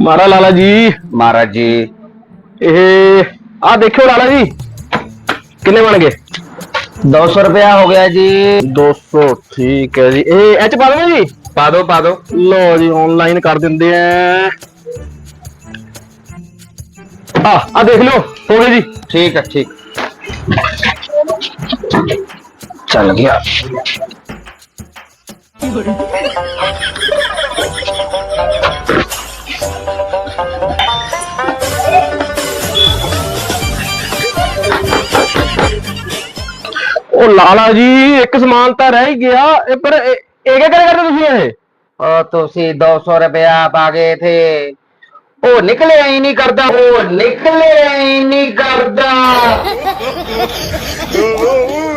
ਮਾਰਾ ਲਾਲਾ ਜੀ। ਮਹਾਰਾਜ ਜੀ। ਇਹ ਆ ਦੇਖਿਓ ਲਾਲਾ ਜੀ ਕਿੰਨੇ ਬਣ ਗਏ? 200 ਰੁਪਇਆ ਹੋ ਗਿਆ ਜੀ। 200 ਠੀਕ ਹੈ ਜੀ। ਇਹ ਇਹ ਚ ਪਾ ਦੇਣਾ ਜੀ। ਪਾ ਦੋ ਪਾ ਦੋ ਲੋ ਜੀ ਆਨਲਾਈਨ ਕਰ ਦਿੰਦੇ ਆ। ਆ ਆ ਦੇਖ ਲਿਓ ਹੋ ਗਏ ਜੀ। ਠੀਕ ਹੈ ਠੀਕ। ਚੱਲ ਗਿਆ। ਉਹ ਲਾਲਾ ਜੀ ਇੱਕ ਸਮਾਨ ਤਾਂ ਰਹਿ ਹੀ ਗਿਆ। ਇਹ ਪਰ ਇਹ ਇਹ ਕਿਆ ਕਰੇ ਕਰਦੇ ਤੁਸੀਂ ਇਹ? ਉਹ ਤੁਸੀਂ 200 ਰੁਪਇਆ ਪਾ ਗਏ ਥੇ ਉਹ ਨਿਕਲਿਆ ਹੀ ਨਹੀਂ ਕਰਦਾ। ਉਹ ਨਿਕਲਿਆ ਹੀ ਨਹੀਂ ਕਰਦਾ।